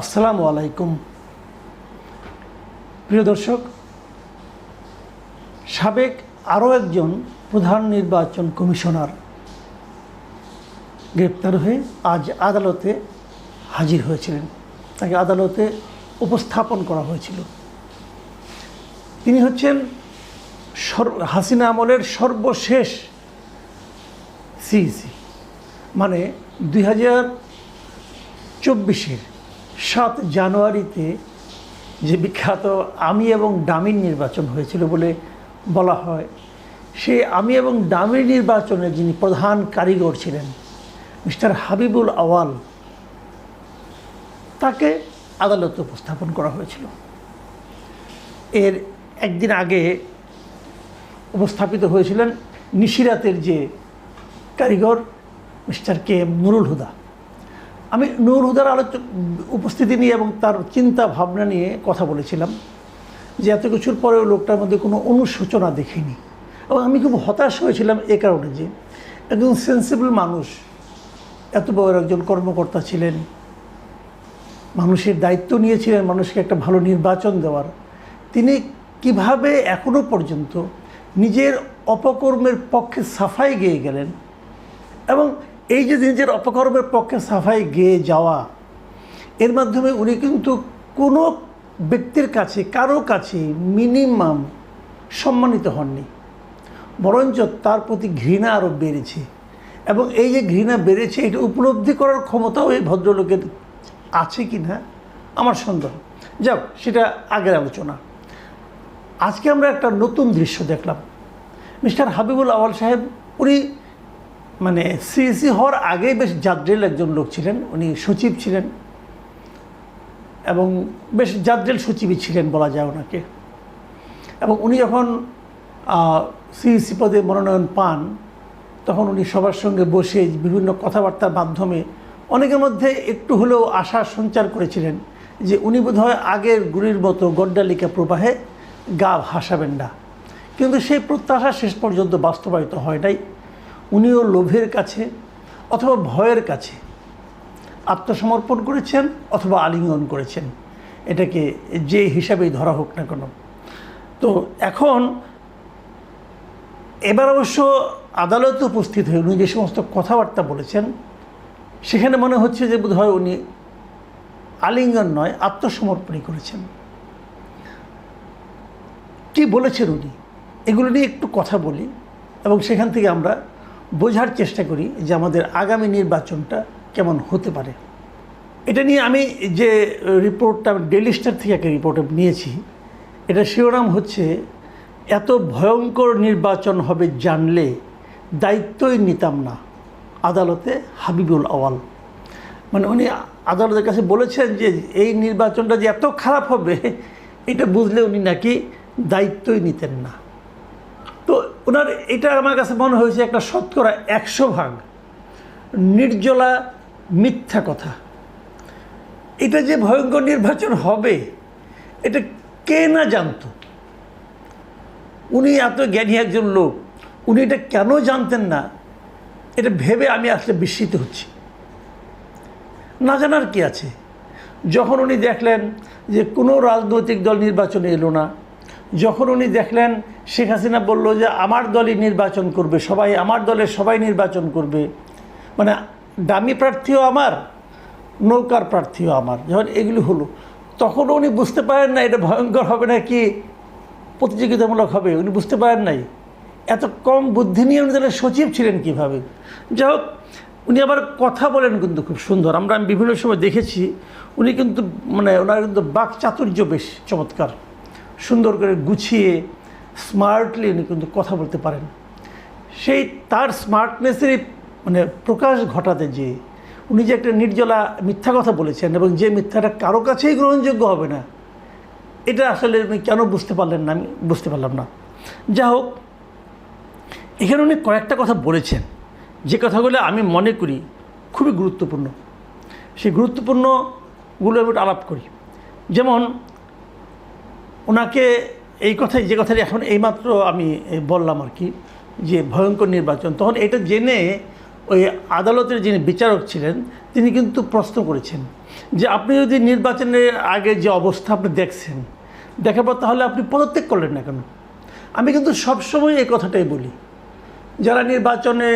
আসসালামু আলাইকুম। প্রিয় দর্শক, সাবেক আরও একজন প্রধান নির্বাচন কমিশনার গ্রেপ্তার হয়ে আজ আদালতে হাজির হয়েছিলেন। তাকে আদালতে উপস্থাপন করা হয়েছিল। তিনি হচ্ছেন হাসিনা আমলের সর্বশেষ সিইসি মানে দুই হাজার চব্বিশের সাত জানুয়ারিতে যে বিখ্যাত আমি এবং ডামির নির্বাচন হয়েছিল বলে বলা হয় সে আমি এবং ডামির নির্বাচনে যিনি প্রধান কারিগর ছিলেন, মিস্টার হাবিবুল আওয়াল, তাকে আদালতে উপস্থাপন করা হয়েছিল। এর একদিন আগে উপস্থাপিত হয়েছিলেন নিশিরাতের যে কারিগর, মিস্টার কে নুরুল হুদা। আমি নুরুল হুদার আলোচ উপস্থিতি নিয়ে এবং তার চিন্তা ভাবনা নিয়ে কথা বলেছিলাম যে এত কিছুর পরেও লোকটার মধ্যে কোনো অনুশোচনা দেখিনি। এবং আমি খুব হতাশ হয়েছিলাম এ কারণে যে একজন সেন্সিবল মানুষ, এত বড় একজন কর্মকর্তা ছিলেন, মানুষের দায়িত্ব নিয়েছিলেন, মানুষকে একটা ভালো নির্বাচন দেওয়ার। তিনি কীভাবে এখনও পর্যন্ত নিজের অপকর্মের পক্ষে সাফাই গেয়ে গেলেন এবং এই যে নিজের অপকর্মের পক্ষে সাফাই গেয়ে যাওয়া, এর মাধ্যমে উনি কিন্তু কোনো ব্যক্তির কাছে, কারও কাছে মিনিমাম সম্মানিত হননি। বরঞ্চ তার প্রতি ঘৃণা আরও বেড়েছে। এবং এই যে ঘৃণা বেড়েছে, এটা উপলব্ধি করার ক্ষমতাও এই ভদ্রলোকের আছে কি না আমার সন্দেহ। যাক, সেটা আগের আলোচনা। আজকে আমরা একটা নতুন দৃশ্য দেখলাম। মিস্টার হাবিবুল আওয়াল সাহেব, উনি মানে সিএসি হওয়ার আগেই বেশ জাদ্রেল একজন লোক ছিলেন, উনি সচিব ছিলেন এবং বেশ জাদ্রেল সচিবই ছিলেন বলা যায় ওনাকে। এবং উনি যখন সিইসি পদে মনোনয়ন পান, তখন উনি সবার সঙ্গে বসে বিভিন্ন কথাবার্তার মাধ্যমে অনেকের মধ্যে একটু হলেও আশা সঞ্চার করেছিলেন যে উনি বোধহয় আগের গুলির মতো গড্ডালিকা প্রবাহে গা ভাসাবেন না। কিন্তু সেই প্রত্যাশা শেষ পর্যন্ত বাস্তবায়িত হয় নাই। উনিও লোভের কাছে অথবা ভয়ের কাছে আত্মসমর্পণ করেছেন অথবা আলিঙ্গন করেছেন। এটাকে যে হিসাবেই ধরা হোক না কেন। তো এখন এবার অবশ্য আদালতে উপস্থিত হয়ে উনি যে সমস্ত কথাবার্তা বলেছেন, সেখানে মনে হচ্ছে যে বোধহয় উনি আলিঙ্গন নয়, আত্মসমর্পণই করেছেন। কি বলেছেন উনি? এগুলো নিয়ে একটু কথা বলি এবং সেখান থেকে আমরা বোঝার চেষ্টা করি যে আমাদের আগামী নির্বাচনটা কেমন হতে পারে। এটা নিয়ে আমি যে রিপোর্টটা ডেলি স্টার থেকে একটা রিপোর্ট নিয়েছি, এটা শিরোনাম হচ্ছে, এত ভয়ঙ্কর নির্বাচন হবে জানলে দায়িত্বই নিতাম না। আদালতে হাবিবুল আওয়াল। মানে উনি আদালতের কাছে বলেছেন যে এই নির্বাচনটা যে এত খারাপ হবে, এটা বুঝলে উনি নাকি দায়িত্বই নিতেন না। ওনার এটা আমার কাছে মনে হয়েছে একটা শতকরা একশো ভাগ নির্জলা মিথ্যা কথা। এটা যে ভয়ঙ্কর নির্বাচন হবে, এটা কে না জানতো? উনি এত জ্ঞানী একজন লোক, উনি এটা কেন জানতেন না? এটা ভেবে আমি আসলে বিস্মিত হচ্ছি। না জানার কি আছে? যখন উনি দেখলেন যে কোনো রাজনৈতিক দল নির্বাচনে এলো না যখন উনি দেখলেন, শেখ হাসিনা বলল যে, আমার দলই নির্বাচন করবে, সবাই, আমার দলের সবাই নির্বাচন করবে। মানে দামি প্রার্থীও আমার, নৌকার প্রার্থীও আমার, যখন এগুলি হলো। তখন উনি বুঝতে পারেন না এটা ভয়ঙ্কর হবে না কি প্রতিযোগিতামূলক হবে, উনি বুঝতে পারেন নাই। এত কম বুদ্ধি নিয়ে উনি তাহলে সচিব ছিলেন কীভাবে? যাই হোক, উনি আবার কথা বলেন কিন্তু খুব সুন্দর। আমরা আমি বিভিন্ন সময় দেখেছি, উনি কিন্তু মানে ওনার কিন্তু বাক চাতুর্য বেশ চমৎকার। সুন্দর করে গুছিয়ে স্মার্টলি উনি কিন্তু কথা বলতে পারেন। সেই তার স্মার্টনেসেরই মানে প্রকাশ ঘটাতে যে উনি যে একটা নির্জলা মিথ্যা কথা বলেছেন এবং যে মিথ্যাটা কারও কাছেই গ্রহণযোগ্য হবে না, এটা আসলে উনি কেন বুঝতে পারলেন না আমি বুঝতে পারলাম না। যা হোক, এখানে উনি কয়েকটা কথা বলেছেন, যে কথাগুলো আমি মনে করি খুবই গুরুত্বপূর্ণ। সেই গুরুত্বপূর্ণগুলো আমি আলাপ করি। যেমন ওনাকে এই কথাই, যে কথাটি এখন এইমাত্র আমি বললাম আর কি, যে ভয়ঙ্কর নির্বাচন, তখন এটা জেনে ওই আদালতের যিনি বিচারক ছিলেন, তিনি কিন্তু প্রশ্ন করেছেন যে আপনি যদি নির্বাচনের আগে যে অবস্থা আপনি দেখছেন, দেখার পর তাহলে আপনি পদত্যাগ করলেন না কেন? আমি কিন্তু সবসময় এই কথাটাই বলি। যারা নির্বাচনে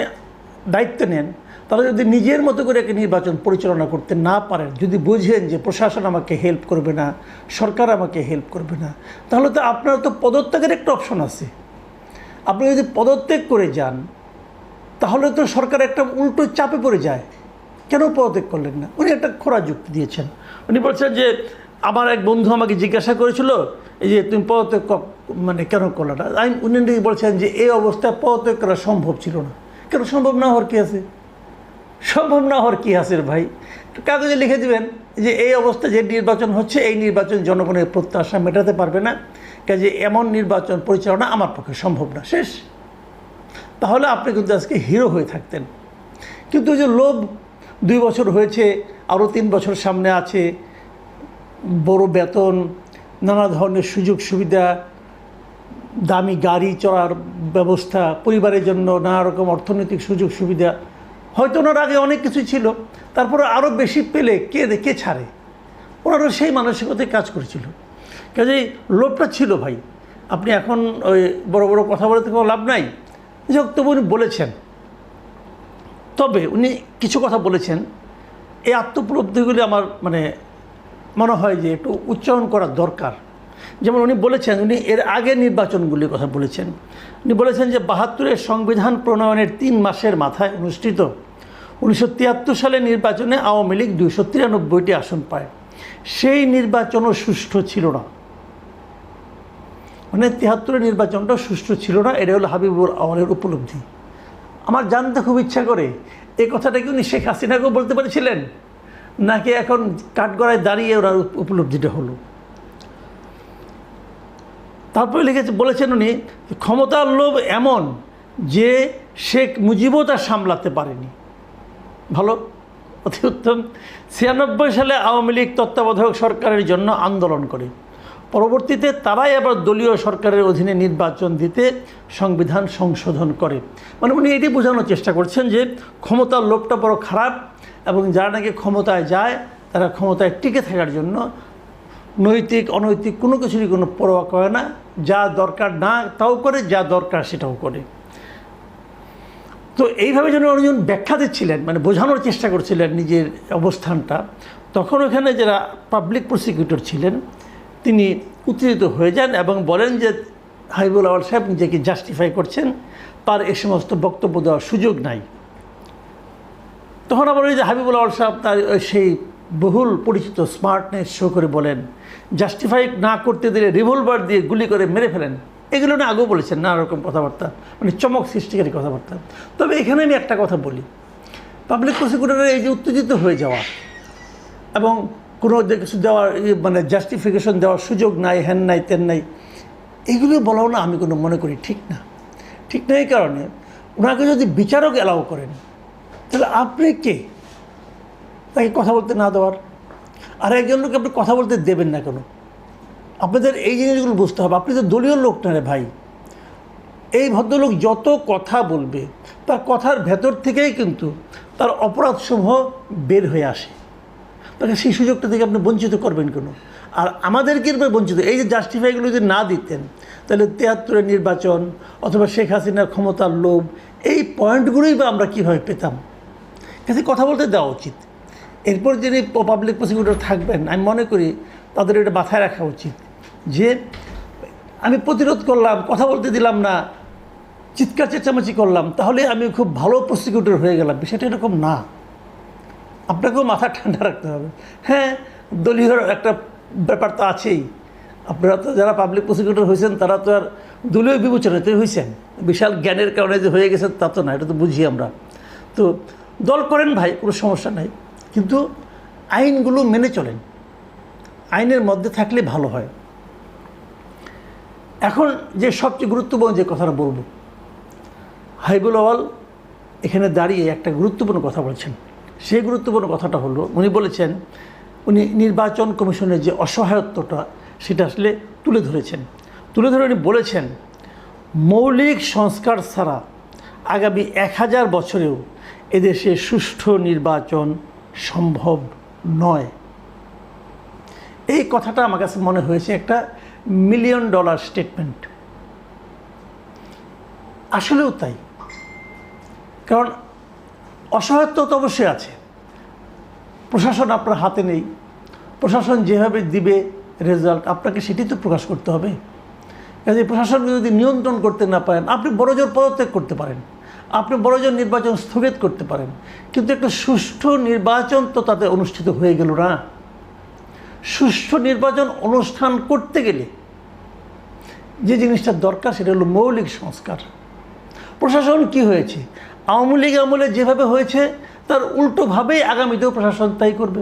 দায়িত্ব নেন তারা যদি নিজের মতো করে একটা নির্বাচন পরিচালনা করতে না পারেন, যদি বুঝেন যে প্রশাসন আমাকে হেল্প করবে না, সরকার আমাকে হেল্প করবে না, তাহলে তো আপনার তো পদত্যাগের একটা অপশন আছে। আপনি যদি পদত্যাগ করে যান, তাহলে তো সরকার একটা উল্টো চাপে পড়ে যায়। কেন পদত্যাগ করলেন না? উনি একটা খোরা যুক্তি দিয়েছেন। উনি বলছেন যে, আমার এক বন্ধু আমাকে জিজ্ঞাসা করেছিল, এই যে তুমি পদত্যাগ মানে কেন করলে না? আমি উনি বলছেন যে, এই অবস্থায় পদত্যাগ করা সম্ভব ছিল না। কেন সম্ভব না হওয়ার কী আছে? সম্ভব না হওয়ার কী আছে ভাই? কাগজে লিখে দিবেন যে এই অবস্থা যে নির্বাচন হচ্ছে, এই নির্বাচন জনগণের প্রত্যাশা মেটাতে পারবে না। কাজে এমন নির্বাচন পরিচালনা আমার পক্ষে সম্ভব না। শেষ। তাহলে আপনি কিন্তু আজকে হিরো হয়ে থাকতেন। কিন্তু যে লোভ দুই বছর হয়েছে আরও তিন বছর সামনে আছে, বড় বেতন, নানা ধরনের সুযোগ সুবিধা, দামি গাড়ি চড়ার ব্যবস্থা, পরিবারের জন্য নানা রকম অর্থনৈতিক সুযোগ সুবিধা হয়তো ওনার আগে অনেক কিছু ছিল, তারপরে আরও বেশি পেলে কে কে ছাড়ে? ওনারও সেই মানসিকতায় কাজ করেছিল। কাজেই লোভটা ছিল ভাই। আপনি এখন ওই বড় বড় কথা বলতে কোনো লাভ নাই। যে তবু উনি বলেছেন। তবে উনি কিছু কথা বলেছেন। এই আত্মোপলব্ধিগুলি আমার মানে মনে হয় যে একটু উচ্চারণ করা দরকার। যেমন উনি বলেছেন, উনি এর আগে নির্বাচনগুলির কথা বলেছেন। উনি বলেছেন যে বাহাত্তরের সংবিধান প্রণয়নের তিন মাসের মাথায় অনুষ্ঠিত উনিশশো তিয়াত্তর সালে নির্বাচনে আওয়ামী লীগ দুইশো তিরানব্বইটি আসন পায়। সেই নির্বাচনও সুষ্ঠু ছিল না। মানে তিয়াত্তরের নির্বাচনটা সুষ্ঠু ছিল না এটা হলো হাবিবুর আওয়ালের উপলব্ধি। আমার জানতে খুব ইচ্ছা করে এই কথাটা কি উনি শেখ হাসিনাকেও বলতে পেরেছিলেন? নাকি এখন কাঠগড়ায় দাঁড়িয়ে ওরা উপলব্ধিটা হলো? তারপরে লিখেছে, বলেছেন উনি, ক্ষমতার লোভ এমন যে শেখ মুজিবও তা সামলাতে পারেনি। ভালো? অতি উত্তম। ছিয়ানব্বই সালে আওয়ামী লীগ তত্ত্বাবধায়ক সরকারের জন্য আন্দোলন করে। পরবর্তীতে তারাই আবার দলীয় সরকারের অধীনে নির্বাচন দিতে সংবিধান সংশোধন করে। মানে উনি এটি বোঝানোর চেষ্টা করছেন যে ক্ষমতার লোভটা বড় খারাপ এবং যারা নাকি ক্ষমতায় যায়, তারা ক্ষমতায় টিকে থাকার জন্য নৈতিক, অনৈতিক কোনো কিছুরই কোনো পরোয়া করে না। যা দরকার না, তাও করে, যা দরকার সেটাও করে। তো এইভাবে যেন যখন ব্যাখ্যা দিচ্ছিলেন মানে বোঝানোর চেষ্টা করছিলেন নিজের অবস্থানটা, তখন ওখানে যারা পাবলিক প্রসিকিউটর ছিলেন, তিনি উত্তেজিত হয়ে যান এবং বলেন যে হাবিবুল আওয়াল সাহেব নিজেকে জাস্টিফাই করছেন, তার এ সমস্ত বক্তব্য দেওয়ার সুযোগ নাই। তখন আবার ওই যে হাবিবুল আওয়াল সাহেব তার সেই বহুল পরিচিত স্মার্টনেস শো করে বলেন জাস্টিফাই না করতে দিলে রিভলভার দিয়ে গুলি করে মেরে ফেলেন। এগুলো না আগেও বলেছেন, নানা রকম কথাবার্তা মানে চমক সৃষ্টিকারী কথাবার্তা। তবে এখানে আমি একটা কথা বলি। পাবলিক প্রসিকিউটরের এই যে উত্তেজিত হয়ে যাওয়া এবং কোনো কিছু দেওয়ার মানে জাস্টিফিকেশন দেওয়ার সুযোগ নাই হ্যান নাই তেন নাই, এগুলো বলাও না আমি কোনো মনে করি ঠিক না। ঠিক না এই কারণে ওনাকে যদি বিচারক অ্যালাউ করেন, তাহলে আপনি কে? তাকে কথা বলতে না দেওয়ার। আর একজন লোক আপনি কথা বলতে দেবেন না কেন? আপনাদের এই জিনিসগুলো বুঝতে হবে। আপনি তো দলীয় লোক না রে ভাই। এই ভদ্রলোক যত কথা বলবে, তার কথার ভেতর থেকেই কিন্তু তার অপরাধসমূহ বের হয়ে আসে। তাকে সেই সুযোগটা থেকে আপনি বঞ্চিত করবেন কেন? আর আমাদেরকে এরপরে বঞ্চিত? এই যে জাস্টিফাইগুলো যদি না দিতেন, তাহলে তিয়াত্তরের নির্বাচন অথবা শেখ হাসিনার ক্ষমতার লোভ, এই পয়েন্টগুলোই বা আমরা কীভাবে পেতাম? কাছে কথা বলতে দেওয়া উচিত। এরপর যিনি পাবলিক প্রসিকিউটর থাকবেন, আমি মনে করি তাদের এটা মাথায় রাখা উচিত। যে আমি প্রতিরোধ করলাম, কথা বলতে দিলাম না, চিৎকার চেঁচামেচি করলাম, তাহলে আমি খুব ভালো প্রসিকিউটর হয়ে গেলাম। বিষয়টা এরকম না। আপনাকেও মাথা ঠান্ডা রাখতে হবে। হ্যাঁ দলীয় একটা ব্যাপার তো আছেই। আপনারা তো যারা পাবলিক প্রসিকিউটর হয়েছেন, তারা তো আর দলীয় বিবেচনাতে হয়েছেন। বিশাল জ্ঞানের কারণে যে হয়ে গেছেন, তা তো না, এটা তো বুঝি আমরা। তো দল করেন ভাই, কোনো সমস্যা নাই। কিন্তু আইনগুলো মেনে চলেন। আইনের মধ্যে থাকলে ভালো হয়। এখন যে সবচেয়ে গুরুত্বপূর্ণ যে কথাটা বলব হাইবুল আওয়াল এখানে দাঁড়িয়ে একটা গুরুত্বপূর্ণ কথা বলেছেন। সেই গুরুত্বপূর্ণ কথাটা হলো, উনি বলেছেন, উনি নির্বাচন কমিশনের যে অসহায়ত্বটা, সেটা আসলে তুলে ধরেছেন। তুলে ধরে উনি বলেছেন, মৌলিক সংস্কার ছাড়া আগামী এক হাজার বছরেও এদেশে সুষ্ঠু নির্বাচন সম্ভব নয়। এই কথাটা আমার কাছে মনে হয়েছে একটা মিলিয়ন ডলার স্টেটমেন্ট আসলেও তাই। কারণ অসহায়ত্ব তো অবশ্যই আছে। প্রশাসন আপনার হাতে নেই। প্রশাসন যেভাবে দিবে রেজাল্ট আপনাকে সেটি তো প্রকাশ করতে হবে। কাজে প্রশাসনকে যদি নিয়ন্ত্রণ করতে না পারেন, আপনি বড়জোর পদত্যাগ করতে পারেন। আপনি বড়জোর নির্বাচন স্থগিত করতে পারেন। কিন্তু একটা সুষ্ঠু নির্বাচন তো তাতে অনুষ্ঠিত হয়ে গেল না। সুষ্ঠু নির্বাচন অনুষ্ঠান করতে গেলে যে জিনিসটা দরকার সেটা হলো মৌলিক সংস্কার। প্রশাসন কি হয়েছে? আওয়ামী লীগ আমলে যেভাবে হয়েছে, তার উল্টোভাবেই আগামীতেও প্রশাসন তাই করবে।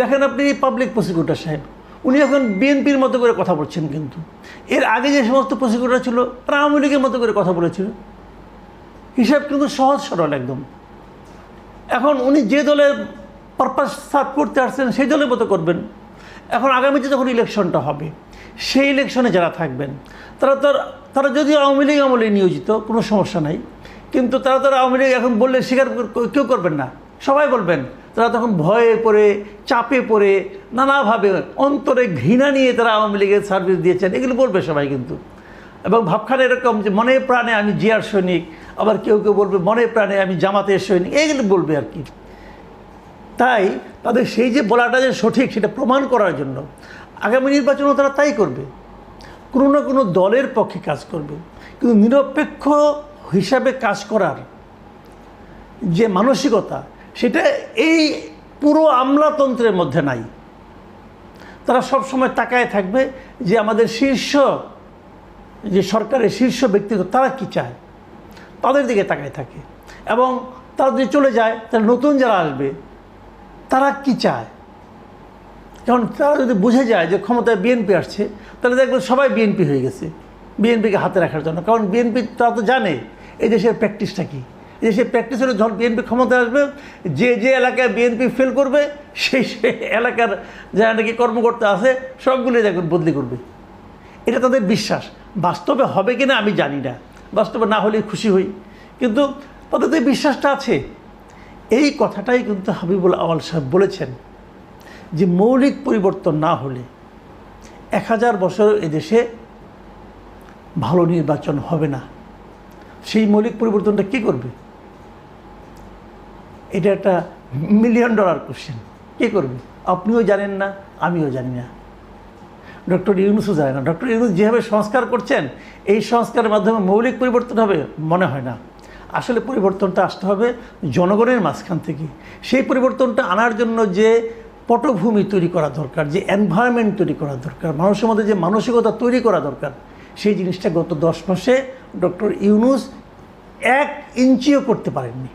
দেখেন আপনি পাবলিক প্রসিকিউটর সাহেব, উনি এখন বিএনপির মতো করে কথা বলছেন কিন্তু। এর আগে যে সমস্ত প্রসিকিউটর ছিল, তারা আওয়ামী লীগের মতো করে কথা বলেছিল। হিসাব কিন্তু সহজ সরল একদম। এখন উনি যে দলের পারপাস সার্ভ করতে আসছেন, সেই দলের মতো করবেন। এখন আগামীতে যখন ইলেকশনটা হবে, সেই ইলেকশনে যারা থাকবেন, তারা তো তারা যদিও আওয়ামী লীগ আমলে নিয়োজিত, কোনো সমস্যা নাই, কিন্তু তারা তো আওয়ামী লীগ এখন বললে স্বীকার কেউ করবেন না। সবাই বলবেন, তারা তখন ভয়ে পড়ে, চাপে পড়ে, নানাভাবে অন্তরে ঘৃণা নিয়ে তারা আওয়ামী লীগের সার্ভিস দিয়েছেন, এগুলো বলবে সবাই কিন্তু। এবং ভাবখানে এরকম যে মনে প্রাণে আমি জিয়ার সৈনিক, আবার কেউ কেউ বলবে মনে প্রাণে আমি জামাতের সৈনিক এইগুলো বলবে আর কি। তাই তাদের সেই যে বলাটা যে সঠিক সেটা প্রমাণ করার জন্য আগামী নির্বাচনও তারা তাই করবে। কোনো না কোনো দলের পক্ষে কাজ করবে। কিন্তু নিরপেক্ষ হিসাবে কাজ করার যে মানসিকতা সেটা এই পুরো আমলাতন্ত্রের মধ্যে নাই। তারা সব সময় তাকায় থাকবে যে আমাদের শীর্ষ যে সরকারের শীর্ষ ব্যক্তিত্ব তারা কি চায়। তাদের দিকে তাকায় থাকে এবং তারা যদি চলে যায়, তাহলে নতুন যারা আসবে তারা কি চায়? কারণ তারা যদি বুঝে যায় যে ক্ষমতায় বিএনপি আসছে, তাহলে দেখবেন সবাই বিএনপি হয়ে গেছে, বিএনপিকে হাতে রাখার জন্য। কারণ বিএনপি, তারা তো জানে, এই দেশের প্র্যাকটিসটা কী? এই দেশের প্র্যাকটিস হলে যখন বিএনপি ক্ষমতায় আসবে, যে যে এলাকায় বিএনপি ফেল করবে, সেই সেই এলাকার যারা নাকি কর্মকর্তা আছে, সবগুলোই দেখবেন বদলি করবে। এটা তাদের বিশ্বাস। বাস্তবে হবে কিনা আমি জানি না। বাস্তবে না হলে খুশি হই। কিন্তু তাদের তো বিশ্বাসটা আছে। এই কথাটাই কিন্তু হাবিবুল আওয়াল সাহেব বলেছেন যে মৌলিক পরিবর্তন না হলে এক হাজার বছর এদেশে ভালো নির্বাচন হবে না। সেই মৌলিক পরিবর্তনটা কি করবে? এটা একটা মিলিয়ন ডলার কোশ্চেন কে করবে? আপনিও জানেন না, আমিও জানি না। ডক্টর ইউনুসও জানে না। ডক্টর ইউনুস যেভাবে সংস্কার করছেন, এই সংস্কারের মাধ্যমে মৌলিক পরিবর্তন হবে মনে হয় না। আসলে পরিবর্তনটা আসতে হবে জনগণের মাঝখান থেকে। সেই পরিবর্তনটা আনার জন্য যে পটভূমি তৈরি করা দরকার, যে এনভায়রনমেন্ট তৈরি করা দরকার, মানুষের মধ্যে যে মানসিকতা তৈরি করা দরকার, সেই জিনিসটা গত দশ মাসে ডক্টর ইউনুস এক ইঞ্চিও করতে পারেননি।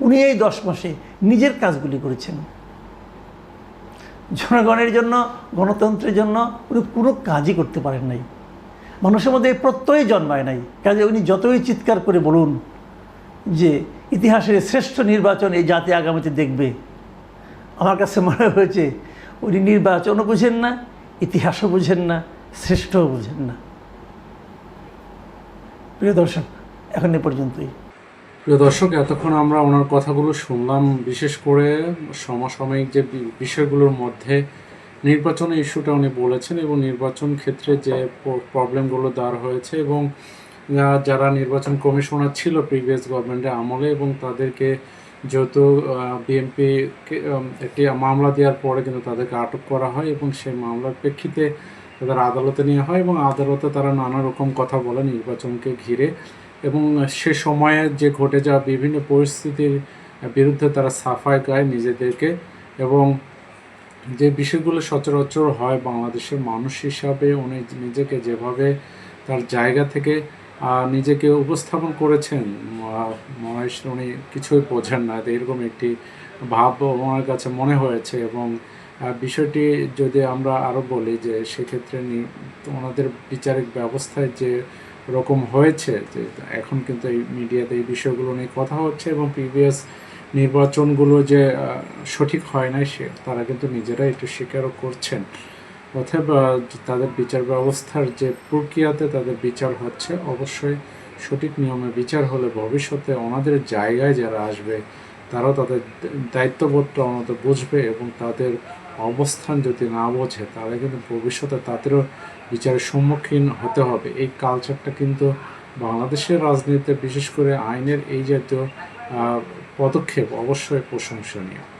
উনি এই দশ মাসে নিজের কাজগুলি করেছেন। জনগণের জন্য, গণতন্ত্রের জন্য উনি কোনো কাজই করতে পারেন নাই। মানুষের মধ্যে এই প্রত্যয় জন্মায় নাই। কাজে উনি যতই চিৎকার করে বলুন যে, ইতিহাসের শ্রেষ্ঠ নির্বাচন এই জাতি আগামীতে দেখবে। আমার কাছে মনে হয়েছে, উনি নির্বাচনও বুঝেন না, ইতিহাসও বুঝেন না, শ্রেষ্ঠও বুঝেন না। প্রিয় দর্শক, এখন এ পর্যন্তই। প্রিয় দর্শক, এতক্ষণ আমরা ওনার কথাগুলো শুনলাম। বিশেষ করে সমসাময়িক যে বিষয়গুলোর মধ্যে নির্বাচন ইস্যুটা উনি বলেছেন এবং নির্বাচন ক্ষেত্রে যে প্রবলেমগুলো দাঁড় হয়েছে এবং যারা নির্বাচন কমিশনার ছিল প্রিভিয়াস গভর্নমেন্টের আমলে এবং তাদেরকে যেহেতু বিএনপি একটি মামলা দেওয়ার পরে কিন্তু তাদেরকে আটক করা হয় এবং সেই মামলার প্রেক্ষিতে তাদের আদালতে নেওয়া হয় এবং আদালতে তারা নানা রকম কথা বলে নির্বাচনকে ঘিরে এবং সে সময়ে যে ঘটে যাওয়া বিভিন্ন পরিস্থিতির বিরুদ্ধে তারা সাফাই গায় নিজেদেরকে এবং যে বিষয়গুলো সচরাচর হয় বাংলাদেশের মানুষ হিসাবে, উনি নিজেকে যেভাবে তার জায়গা থেকে নিজেকে উপস্থাপন করেছেন মহেশ উনি কিছুই বোঝেন না। এরকম একটি ভাব ওনার কাছে মনে হয়েছে এবং বিষয়টি যদি আমরা আরও বলি যে সেক্ষেত্রে ওনাদের বিচারিক ব্যবস্থায় যে রকম হয়েছে, যে এখন কিন্তু এই মিডিয়াতে এই বিষয়গুলো নিয়ে কথা হচ্ছে এবং প্রিভিয়াস নির্বাচনগুলো যে সঠিক হয় নাই সে, তারা কিন্তু নিজেরা একটু স্বীকারও করছেন। অথবা তাদের বিচার ব্যবস্থার যে প্রক্রিয়াতে তাদের বিচার হচ্ছে, অবশ্যই সঠিক নিয়মে বিচার হলে ভবিষ্যতে ওনাদের জায়গায় যারা আসবে, তারাও তাদের দায়িত্ববোধটা ওনাদের বুঝবে এবং তাদের অবস্থান যদি না বোঝে, তাহলে কিন্তু ভবিষ্যতে তাদেরও বিচারের সম্মুখীন হতে হবে। এই কালচারটা কিন্তু বাংলাদেশের রাজনীতিতে বিশেষ করে আইনের এই জাতীয় পদক্ষেপ অবশ্যই প্রশংসনীয়।